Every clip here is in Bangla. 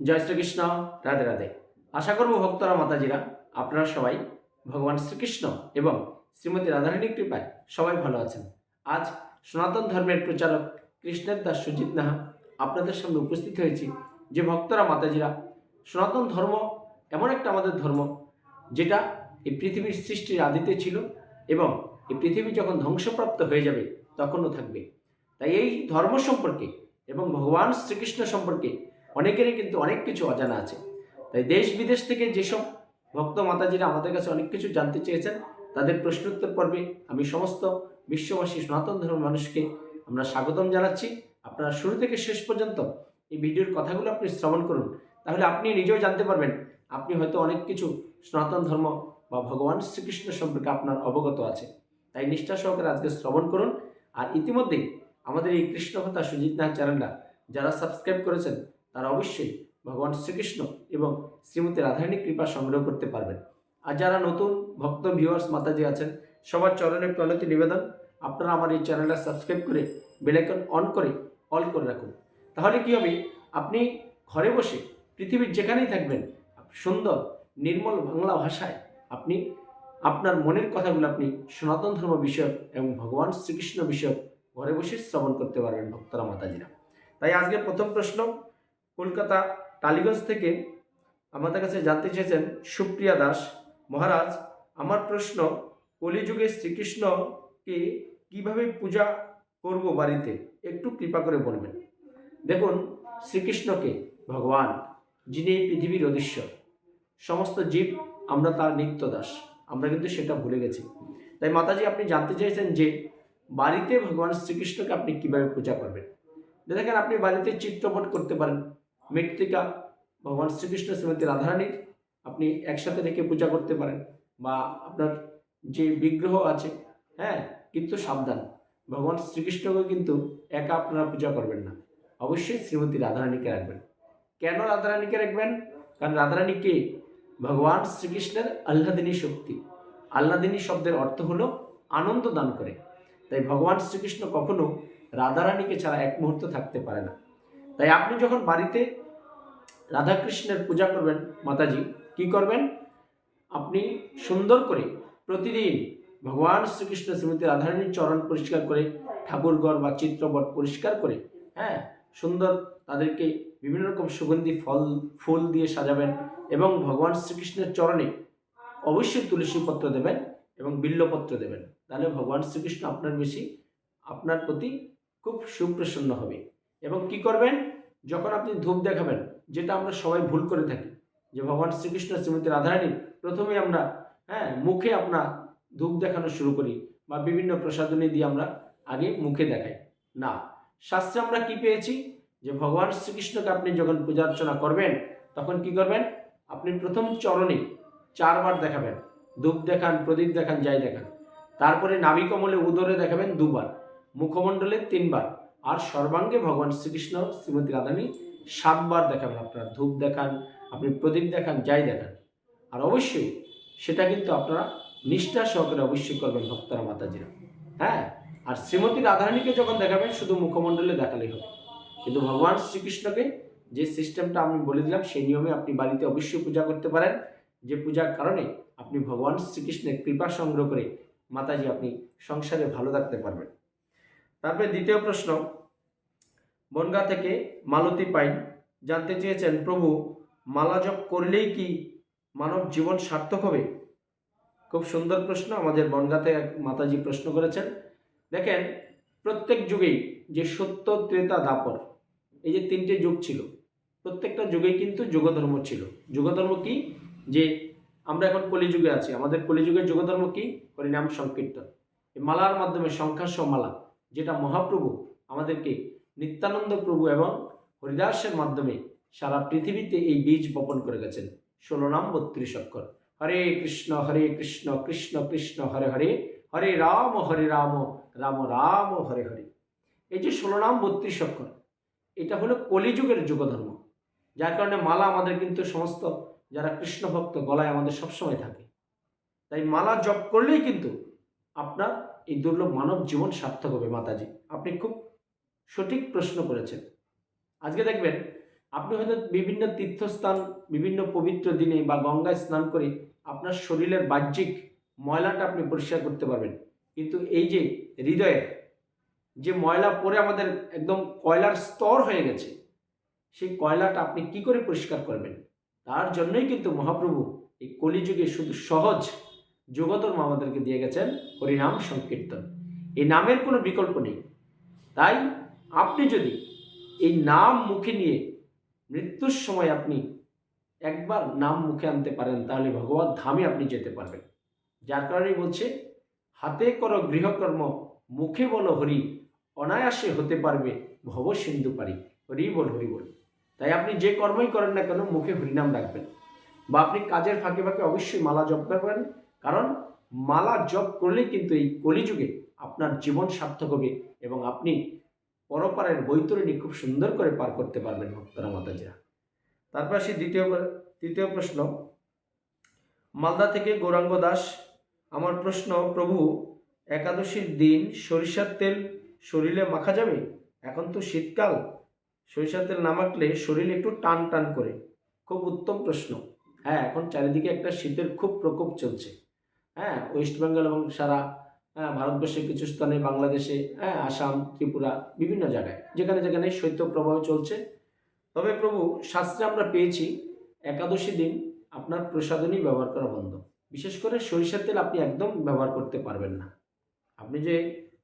জয় শ্রীকৃষ্ণ, রাধে রাধে। আশা করব ভক্তরা, মাতাজিরা, আপনারা সবাই ভগবান শ্রীকৃষ্ণ এবং শ্রীমতী রাধারানীর কৃপায় সবাই ভালো আছেন। আজ সনাতন ধর্মের প্রচারক কৃষ্ণের দাস সুজিত নাহা আপনাদের সামনে উপস্থিত হয়েছি যে ভক্তরা, মাতাজিরা, সনাতন ধর্ম এমন একটা আমাদের ধর্ম যেটা এই পৃথিবীর সৃষ্টির আদিতে ছিল এবং এই পৃথিবী যখন ধ্বংসপ্রাপ্ত হয়ে যাবে তখনও থাকবে। তাই এই ধর্ম সম্পর্কে এবং ভগবান শ্রীকৃষ্ণ সম্পর্কে অনেকেরই কিন্তু অনেক কিছু অজানা আছে। তাই দেশ বিদেশ থেকে যেসব ভক্ত মাতাজিরা আমাদের কাছে অনেক কিছু জানতে চেয়েছেন, তাদের প্রশ্নোত্তর পর্বে আমি সমস্ত বিশ্ববাসী সনাতন ধর্মের মানুষকে আমরা স্বাগতম জানাচ্ছি। আপনারা শুরু থেকে শেষ পর্যন্ত এই ভিডিওর কথাগুলো আপনি শ্রবণ করুন। তাহলে আপনি নিজেও জানতে পারবেন, আপনি হয়তো অনেক কিছু সনাতন ধর্ম বা ভগবান শ্রীকৃষ্ণ সম্পর্কে আপনার অবগত আছে। তাই নিষ্ঠা সহকারে আজকে শ্রবণ করুন। আর ইতিমধ্যেই আমাদের এই কৃষ্ণ কথা সুজিত নাথ চ্যানেলটা যারা সাবস্ক্রাইব করেছেন তারা অবশ্যই ভগবান শ্রীকৃষ্ণ এবং শ্রীমতী রাধারণী কৃপা সংগ্রহ করতে পারবেন। আর যারা নতুন ভক্ত ভিউয়ার্স মাতাজি আছেন, সবার চরণে প্রণতি নিবেদন। আপনারা আমার এই চ্যানেলটা সাবস্ক্রাইব করে বেলাইকন অন করে অল করে রাখুন। তাহলে কি হবে? আপনি ঘরে বসে পৃথিবীর যেখানেই থাকবেন, সুন্দর, নির্মল বাংলা ভাষায় আপনি, আপনার মনের কথাগুলো আপনি সনাতন ধর্ম বিষয়ক এবং ভগবান শ্রীকৃষ্ণ বিষয়ক ঘরে বসে শ্রবণ করতে পারবেন ভক্তরা মাতাজিরা। তাই আজকের প্রথম প্রশ্ন কলকাতা টালিগঞ্জ থেকে আমাদের কাছে জানতে চেয়েছেন সুপ্রিয়া দাস। মহারাজ, আমার প্রশ্ন, কলিযুগে শ্রীকৃষ্ণকে কীভাবে পূজা করব বাড়িতে? একটু কৃপা করে বলবেন। দেখুন, শ্রীকৃষ্ণকে ভগবান, যিনি এই পৃথিবীর অধীশ্বর সমস্ত জীব, আমরা তার নিত্য দাস আমরা কিন্তু সেটা ভুলে গেছি। তাই মাতাজি, আপনি জানতে চাইছেন যে বাড়িতে ভগবান শ্রীকৃষ্ণকে আপনি কীভাবে পূজা করবেন? দেখেন, আপনি বাড়িতে চিত্রপট করতে পারেন মৃত্তিকা ভগবান শ্রীকৃষ্ণ শ্রীমতী রাধারানীর আপনি একসাথে রেখে পূজা করতে পারেন বা আপনার যে বিগ্রহ আছে হ্যাঁ কিন্তু সাবধান। ভগবান শ্রীকৃষ্ণকে কিন্তু একা আপনারা পূজা করবেন না। অবশ্যই শ্রীমতী রাধারানীকে রাখবেন। কেন রাধারানীকে রাখবেন? কারণ রাধারানী কে? ভগবান শ্রীকৃষ্ণের আহ্লাদিনী শক্তি। আহ্লাদিনী শব্দের অর্থ হলো আনন্দ দান করে। তাই ভগবান শ্রীকৃষ্ণ কখনো রাধারানীকে ছাড়া এক মুহূর্ত থাকতে পারে না। তাই আপনি যখন বাড়িতে রাধাকৃষ্ণের পূজা করবেন মাতাজি। কি করবেন? আপনি সুন্দর করে প্রতিদিন ভগবান শ্রীকৃষ্ণ শ্রীমতী রাধারানীর চরণ পরিষ্কার করে, ঠাকুরঘর বা চিত্রপট পরিষ্কার করে হ্যাঁ সুন্দর তাদেরকে বিভিন্ন রকম সুগন্ধি, ফল, ফুল দিয়ে সাজাবেন এবং ভগবান শ্রীকৃষ্ণের চরণে অবশ্যই তুলসী পত্র দেবেন এবং বিল্লপত্র দেবেন। তাহলে ভগবান শ্রীকৃষ্ণ আপনার বেশি আপনার প্রতি খুব সুপ্রসন্ন হবে। এবং কি করবেন? যখন আপনি ধূপ দেখাবেন যেটা আমরা সবাই ভুল করে থাকি। যে ভগবান শ্রীকৃষ্ণ শ্রীমতী রাধারানী প্রথমে আমরা হ্যাঁ মুখে আমরা ধূপ দেখানো শুরু করি বা বিভিন্ন প্রসাদনী দিয়ে আমরা আগে মুখে দেখাই। না, শাস্ত্রে আমরা কি পেয়েছি? যে ভগবান শ্রীকৃষ্ণকে আপনি যখন পূজা অর্চনা করবেন, তখন কি করবেন? আপনি প্রথম চরণে চারবার দেখাবেন। ধূপ দেখান, প্রদীপ দেখান, যাই দেখান। তারপরে নাবিকমলে উদরে দেখাবেন দুবার, মুখমণ্ডলে তিনবার। আর সর্বাঙ্গে ভগবান শ্রীকৃষ্ণ শ্রীমতী রাধানী সাতবার দেখাবেন, আপনারা ধূপ দেখান, আপনি প্রদীপ দেখান, যাই দেখান। আর অবশ্যই সেটা কিন্তু আপনারা নিষ্ঠা সহকারে অবশ্যই করবেন ভক্তরা, মাতাজিরা। হ্যাঁ? আর শ্রীমতী রাধারানীকে যখন দেখাবেন, শুধু মুখমণ্ডলে দেখালেই হবে। কিন্তু ভগবান শ্রীকৃষ্ণকে যে সিস্টেমটা আমি বলে দিলাম, সেই নিয়মে আপনি বাড়িতে অবশ্যই পূজা করতে পারেন। যে পূজার কারণে আপনি ভগবান শ্রীকৃষ্ণের কৃপা সংগ্রহ করে মাতাজি আপনি সংসারে ভালো থাকতে পারবেন। তারপরে দ্বিতীয় প্রশ্ন বনগা থেকে মালতী পাইন। জানতে চেয়েছেন, প্রভু, মালা জপ করলেই কি মানব জীবন সার্থক হবে? খুব সুন্দর প্রশ্ন, আমাদের বনগাতে এক মাতাজি প্রশ্ন করেছেন। দেখেন, প্রত্যেক যুগেই যে সত্য, ত্রেতা, দাপর, এই যে তিনটে যুগ ছিল, প্রত্যেকটা যুগেই কিন্তু যুগধর্ম ছিল। যুগধর্ম কি? যে আমরা এখন কলিযুগে আছি, আমাদের কলিযুগের যুগধর্ম কি? হরিনাম সংকীর্তন। এই মালার মাধ্যমে সংখ্যাস মালা, যেটা মহাপ্রভু আমাদেরকে নিত্যানন্দ প্রভু এবং হরিদাসের মাধ্যমে সারা পৃথিবীতে এই বীজ বপন করে গেছেন। ষোলো নাম বত্রিশ অক্ষর হরে কৃষ্ণ হরে কৃষ্ণ কৃষ্ণ কৃষ্ণ, হরে হরে হরে রাম হরে রাম রাম রাম, হরে হরে। এই যে ষোলো নাম বত্রিশ অক্ষর এটা হলো কলিযুগের যুগধর্ম। যার কারণে মালা আমাদের কিন্তু সমস্ত, যারা কৃষ্ণ ভক্ত, গলায় আমাদের সবসময় থাকে। তাই মালা জপ করলেই কিন্তু আপনার এই দুর্লভ মানব জীবন সার্থক হবে মাতাজি। আপনি খুব সঠিক প্রশ্ন করেছেন। আজকে দেখবেন, আপনি হয়তো বিভিন্ন তীর্থস্থান, বিভিন্ন পবিত্র দিনে বা গঙ্গায় স্নান করে আপনার শরীরের বাহ্যিক ময়লাটা আপনি পরিষ্কার করতে পারবেন। কিন্তু এই যে হৃদয়ের, যে ময়লা পরে আমাদের একদম কয়লার স্তর হয়ে গেছে, সেই কয়লাটা আপনি কি করে পরিষ্কার করবেন? তার জন্যই কিন্তু মহাপ্রভু এই কলিযুগে শুধু সহজ যোগধর্ম আমাদেরকে দিয়ে গেছেন হরিনাম সংকীর্তন। এই নামের কোনো বিকল্প নেই। তাই আপনি যদি এই নাম মুখে নিয়ে মৃত্যুর সময় আপনি একবার নাম মুখে আনতে পারেন, তাহলে ভগবত ধামে আপনি যেতে পারবেন। যার কারণেই বলছে, হাতে করো গৃহকর্ম, মুখে বলো হরি, অনায়াসে হতে পারবে ভব সিন্ধু পারি। হরি বল হরি বল। তাই আপনি যে কর্মই করেন না কেন, মুখে হরিনাম রাখবেন। বা আপনি কাজের ফাঁকে ফাঁকে অবশ্যই মালা জপ করবেন, কারণ মালা জপ করলেই কিন্তু এই কলিযুগে আপনার জীবন সার্থক হবে এবং আপনি পরপারের বৈতরণী খুব সুন্দর করে পার করতে পারবেন ভক্তরা, মাতাজিরা। তারপর আসি দ্বিতীয় তৃতীয় প্রশ্ন। মালদা থেকে গৌরাঙ্গ দাস, আমার প্রশ্ন, প্রভু, একাদশীর দিন সরিষার তেল শরীরে মাখা যাবে? এখন তো শীতকাল, সরিষার তেল না মাখলে শরীর একটু টান টান করে। খুব উত্তম প্রশ্ন। হ্যাঁ এখন চারিদিকে একটা শীতের খুব প্রকোপ চলছে। হ্যাঁ ওয়েস্ট বেঙ্গল এবং সারা ভারতবর্ষের কিছু স্থানে বাংলাদেশে হ্যাঁ আসাম, ত্রিপুরা, বিভিন্ন জায়গায়, যেখানে যেখানে শৈত্য প্রবাহ চলছে। তবে প্রভু, শাস্ত্রে আমরা পেয়েছি, একাদশী দিন আপনার প্রসাধনী ব্যবহার করা বন্ধ। বিশেষ করে সরিষার তেল আপনি একদম ব্যবহার করতে পারবেন না। আপনি যে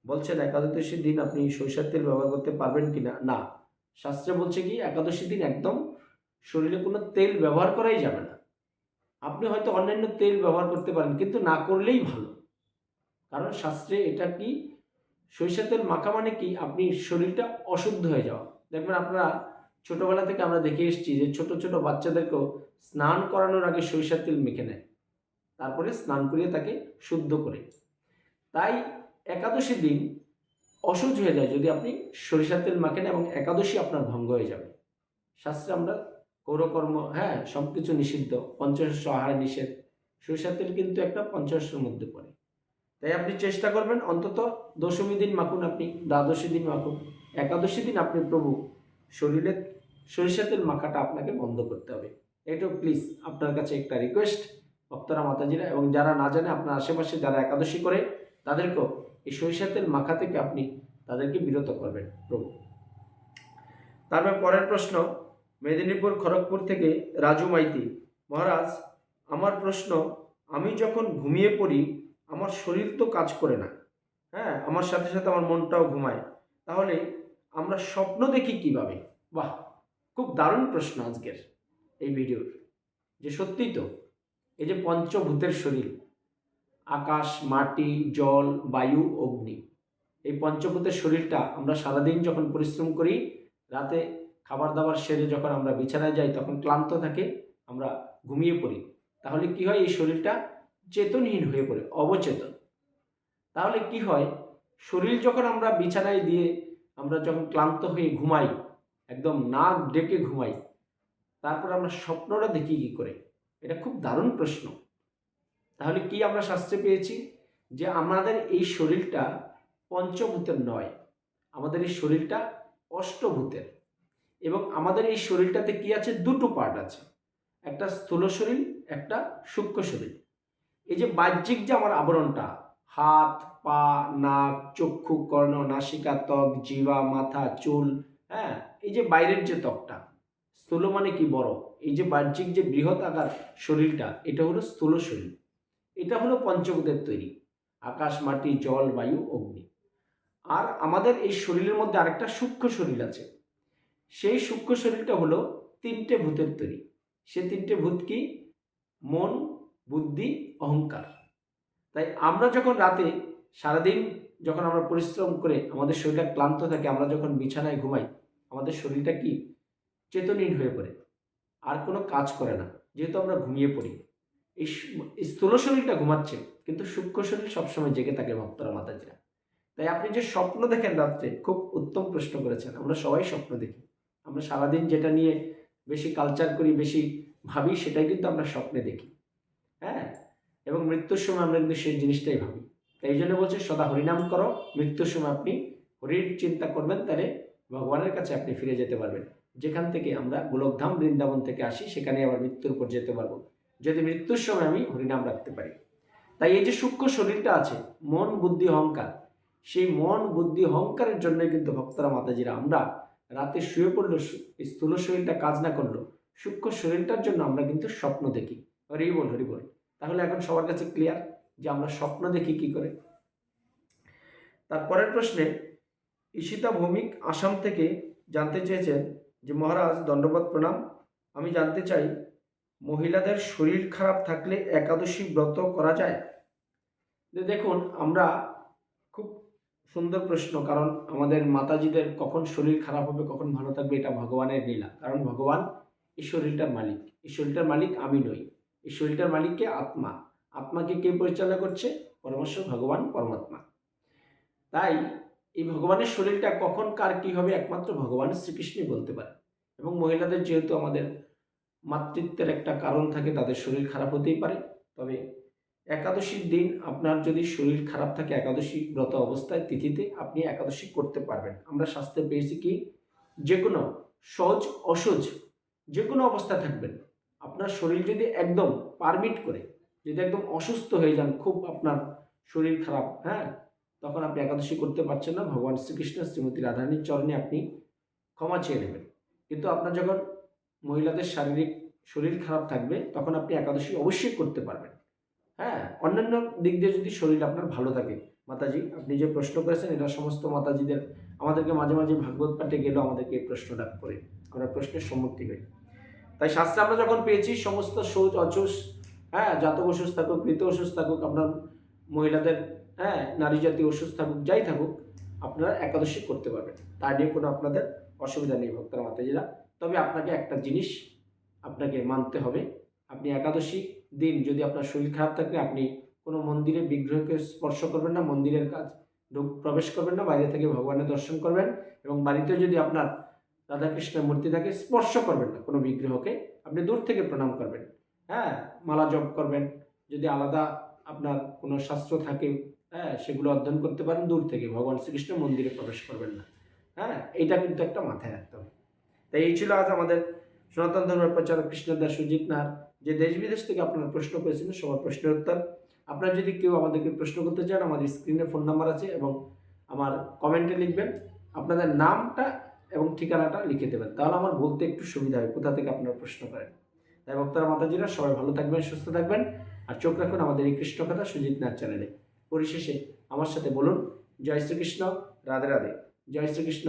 বলছেন একাদশীর দিন আপনি সরিষার তেল ব্যবহার করতে পারবেন কি না না। শাস্ত্রে বলছে কি, একাদশী দিন একদম শরীরে কোনো তেল ব্যবহার করাই যাবে না। আপনি হয়তো অন্যান্য তেল ব্যবহার করতে পারেন, কিন্তু না করলেই ভালো। কারণ শাস্ত্রে এটা কি? সরিষার তেল মাখা মানে কি? আপনি শরীরটা অশুদ্ধ হয়ে যাওয়া। দেখবেন আপনারা ছোটোবেলা থেকে আমরা দেখে এসেছি যে ছোট ছোট বাচ্চাদেরকেও স্নান করানোর আগে সরিষার তেল মেখে নেয়। তারপরে স্নান করিয়ে তাকে শুদ্ধ করে। তাই একাদশী দিন অসহ্য হয়ে যায় যদি আপনি সরিষার তেল মাখেন এবং একাদশী আপনার ভঙ্গ হয়ে যাবে। শাস্ত্রে আমরা কৌরকর্ম হ্যাঁ সব কিছু নিষিদ্ধ। পঞ্চশস্য আহার নিষেধ। সরিষার তেল কিন্তু একটা পঞ্চশস্যের মধ্যে পড়ে। তাই আপনি চেষ্টা করবেন অন্তত দশমী দিন মাখুন আপনি, দ্বাদশী দিন মাখুন। একাদশী দিন আপনি প্রভু শরীরে সরিষা তেল মাখাটা আপনাকে বন্ধ করতে হবে। এটাও প্লিজ আপনার কাছে একটা রিকোয়েস্ট ভক্তরা, মাতাজিরা, এবং যারা না জানে, আপনার আশেপাশে যারা একাদশী করে, তাদেরকেও এই সরিষা তেল মাখা থেকে আপনি তাদেরকে বিরত করবেন প্রভু। তারপর পরের প্রশ্ন, মেদিনীপুর খড়গপুর থেকে রাজু মাইতি, মহারাজ, আমার প্রশ্ন, আমি যখন ঘুমিয়ে পড়ি আমার শরীর তো কাজ করে না। হ্যাঁ আমার সাথে সাথে আমার মনটাও ঘুমায়। তাহলে আমরা স্বপ্ন দেখি কীভাবে? বাহ, খুব দারুণ প্রশ্ন আজকের এই ভিডিওর। যে সত্যিই তো, এই যে পঞ্চভূতের শরীর, আকাশ, মাটি, জল, বায়ু, অগ্নি, এই পঞ্চভূতের শরীরটা আমরা সারাদিন যখন পরিশ্রম করি, রাতে খাবার দাবার সেরে যখন আমরা বিছানায় যাই, তখন ক্লান্ত থাকে, আমরা ঘুমিয়ে পড়ি। তাহলে কি হয় এই শরীরটা? চেতনহীন হয়ে পড়ে, অবচেতন। তাহলে কি হয়? শরীর যখন আমরা বিছানায় দিয়ে আমরা যখন ক্লান্ত হয়ে ঘুমাই, একদম নাক ডেকে ঘুমাই, তারপর আমরা স্বপ্নটা দেখি কী করে? এটা খুব দারুণ প্রশ্ন। তাহলে কি আমরা শাস্ত্রে পেয়েছি? যে আমাদের এই শরীরটা পঞ্চভূতের নয়, আমাদের এই শরীরটা অষ্টভূতের এবং আমাদের এই শরীরটাতে কি আছে? দুটো পার্ট আছে। একটা স্থূল শরীর, একটা সূক্ষ্ম শরীর। এই যে বাহ্যিক যে আমার আবরণটা, হাত, পা, নাক, চক্ষু, কর্ণ, নাসিকা, ত্বক জিবা মাথা, চুল হ্যাঁ এই যে বাইরের যে ত্বকটা, স্থূল মানে কি বড়? এই যে বাহ্যিক যে বৃহৎ আকার শরীরটা, এটা হলো স্থূল শরীর। এটা হলো পঞ্চভূতের তৈরি, আকাশ, মাটি, জল, বায়ু, অগ্নি। আর আমাদের এই শরীরের মধ্যে আরেকটা সূক্ষ্ম শরীর আছে। সেই সূক্ষ্ম শরীরটা হলো তিনটে ভূতের তৈরি। সে তিনটে ভূত কি? মন বুদ্ধি, অহংকার। তাই আমরা যখন রাতে, সারাদিন যখন আমরা পরিশ্রম করে আমাদের শরীরটা ক্লান্ত থাকে, আমরা যখন বিছানায় ঘুমাই, আমাদের শরীরটা কি? চেতনহীন হয়ে পড়ে। আর কোনো কাজ করে না, যেহেতু আমরা ঘুমিয়ে পড়ি। এই স্থূল শরীরটা ঘুমাচ্ছে, কিন্তু সূক্ষ্ম শরীর সবসময় জেগে থাকে ভক্তরা, মাতাজিরা। তাই আপনি যে স্বপ্ন দেখেন রাত্রে, খুব উত্তম প্রশ্ন করেছেন। আমরা সবাই স্বপ্ন দেখি। আমরা সারাদিন যেটা নিয়ে বেশি কালচার করি, বেশি ভাবি, সেটাই কিন্তু আমরা স্বপ্নে দেখি। হ্যাঁ? এবং মৃত্যুর সময় আমরা কিন্তু সেই জিনিসটাই ভাবি। তাই এই জন্য বলছে, সদা হরিনাম করো, মৃত্যুর সময় আপনি হরির চিন্তা করবেন, তাহলে ভগবানের কাছে আপনি ফিরে যেতে পারবেন। যেখান থেকে আমরা গোলকধাম বৃন্দাবন থেকে আসি সেখানে আবার মৃত্যুর উপর যেতে পারব। যদি মৃত্যুর সময় আমি হরিনাম রাখতে পারি। তাই এই যে সূক্ষ্ম শরীরটা আছে, মন, বুদ্ধি, অহংকার, সেই মন, বুদ্ধি, অহংকারের জন্যই কিন্তু ভক্তরা মাতাজিরা, আমরা রাতে শুয়ে পড়ল, স্থূল শরীরটা কাজ না করল, সূক্ষ্ম শরীরটার জন্য আমরা কিন্তু স্বপ্ন দেখি। হরি বল হরি বল। তাহলে এখন সবার কাছে ক্লিয়ার যে আমরা স্বপ্ন দেখি কি করে? তারপরের প্রশ্নে, ঈশিতা ভৌমিক আসাম থেকে জানতে চেয়েছেন যে, মহারাজ দণ্ডবত প্রণাম। আমি জানতে চাই, মহিলাদের শরীর খারাপ থাকলে একাদশী ব্রত করা যায়? দেখুন, আমরা খুব সুন্দর প্রশ্ন, কারণ আমাদের মাতাজিদের কখন শরীর খারাপ হবে, কখন ভালো থাকবে, এটা ভগবানের লীলা। কারণ ভগবান এই শরীরটার মালিক। এই শরীরটার মালিক আমি নই। এই শরীরটার মালিককে আত্মা। আত্মাকে কে পরিচালনা করছে? পরমেশ্বর ভগবান, পরমাত্মা। তাই এই ভগবানের শরীরটা কখন, কার, কী হবে একমাত্র ভগবান শ্রীকৃষ্ণই বলতে পারে। এবং মহিলাদের যেহেতু আমাদের মাতৃত্বের একটা কারণ থাকে, তাদের শরীর খারাপ হতেই পারে। তবে একাদশীর দিন আপনার যদি শরীর খারাপ থাকে, একাদশী ব্রত অবস্থায়, তিথিতে আপনি একাদশী করতে পারবেন। আমরা শাস্ত্রে পেয়েছি কি? যে কোনো সহজ, অসহজ, যে কোনো অবস্থায় থাকবেন। আপনার শরীর যদি একদম পারমিট করে, যদি একদম অসুস্থ হয়ে যান, খুব আপনার শরীর খারাপ হ্যাঁ? তখন আপনি একাদশী করতে পারছেন না। ভগবান শ্রীকৃষ্ণ, শ্রীমতী রাধারানীর চরণে আপনি ক্ষমা চেয়ে নেবেন। কিন্তু আপনার যখন মহিলাদের শারীরিক শরীর খারাপ থাকবে, তখন আপনি একাদশী অবশ্যই করতে পারবেন। হ্যাঁ? অন্যান্য দিক দিয়ে যদি শরীর আপনার ভালো থাকে, মাতাজি, আপনি যে প্রশ্ন করেছেন, এটা সমস্ত মাতাজিদের, আমাদেরকে মাঝে মাঝে ভাগবত পাঠে গেলেও আমাদেরকে এই প্রশ্নটা করে, আমরা প্রশ্নের সম্মুখীন হই। তাই শাস্ত্রে আমরা যখন পেয়েছি, সমস্ত শৌচ অচুষ হ্যাঁ জাতক অসুস্থ থাকুক মৃত অসুস্থ থাকুক আপনার মহিলাদের হ্যাঁ নারী জাতীয় অসুস্থ থাকুক, যাই থাকুক, আপনারা একাদশী করতে পারবেন। তা নিয়ে কোনো আপনাদের অসুবিধা নেই, ভক্তরা, মাতাজিরা। তবে আপনাকে একটা জিনিস আপনাকে মানতে হবে। আপনি একাদশী দিন যদি আপনার শরীর খারাপ থাকে, আপনি কোনো মন্দিরে বিগ্রহকে স্পর্শ করবেন না, মন্দিরের কাজ প্রবেশ করবেন না, বাইরে থেকে ভগবানের দর্শন করবেন এবং বাড়িতে যদি আপনার রাধাকৃষ্ণের মূর্তি থাকে স্পর্শ করবেন না, কোনো বিগ্রহকে। আপনি দূর থেকে প্রণাম করবেন। হ্যাঁ মালা জপ করবেন। যদি আলাদা আপনার কোনো শাস্ত্র থাকে হ্যাঁ সেগুলো অধ্যয়ন করতে পারেন দূর থেকে। ভগবান শ্রীকৃষ্ণ মন্দিরে প্রবেশ করবেন না। হ্যাঁ এইটা কিন্তু একটা মাথায় রাখতে হবে। তাই এই ছিল আজ আমাদের সনাতন ধর্মের প্রচারক কৃষ্ণদাস সুজিত নাহার। যে দেশ বিদেশ থেকে আপনারা প্রশ্ন করেছিলেন সবার প্রশ্নের উত্তর। আপনারা যদি কেউ আমাদেরকে প্রশ্ন করতে চান, আমাদের স্ক্রিনে ফোন নাম্বার আছে এবং আমার কমেন্টে লিখবেন। আপনাদের নামটা এবং ঠিকানাটা লিখে দেবেন। তাহলে আমার বলতে একটু সুবিধা হয়, কোথা থেকে আপনারা প্রশ্ন করেন। তাই ভক্তরা মাতাজিরা, সবাই ভালো থাকবেন, সুস্থ থাকবেন। আর চোখ রাখুন আমাদের এই কৃষ্ণ কথা সুজিত নাথ চ্যানেলে। পরিশেষে আমার সাথে বলুন, জয় শ্রীকৃষ্ণ, রাধে রাধে। জয় শ্রীকৃষ্ণ,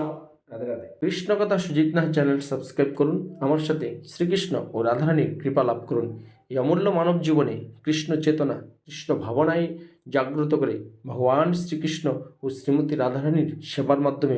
রাধে রাধে। কৃষ্ণ কথা সুজিত নাথ চ্যানেল সাবস্ক্রাইব করুন, আমার সাথে শ্রীকৃষ্ণ ও রাধারানীর কৃপা লাভ করুন। এই অমূল্য মানব জীবনে কৃষ্ণ চেতনা, কৃষ্ণ ভাবনায় জাগ্রত করে ভগবান শ্রীকৃষ্ণ ও শ্রীমতী রাধারানীর সেবার মাধ্যমে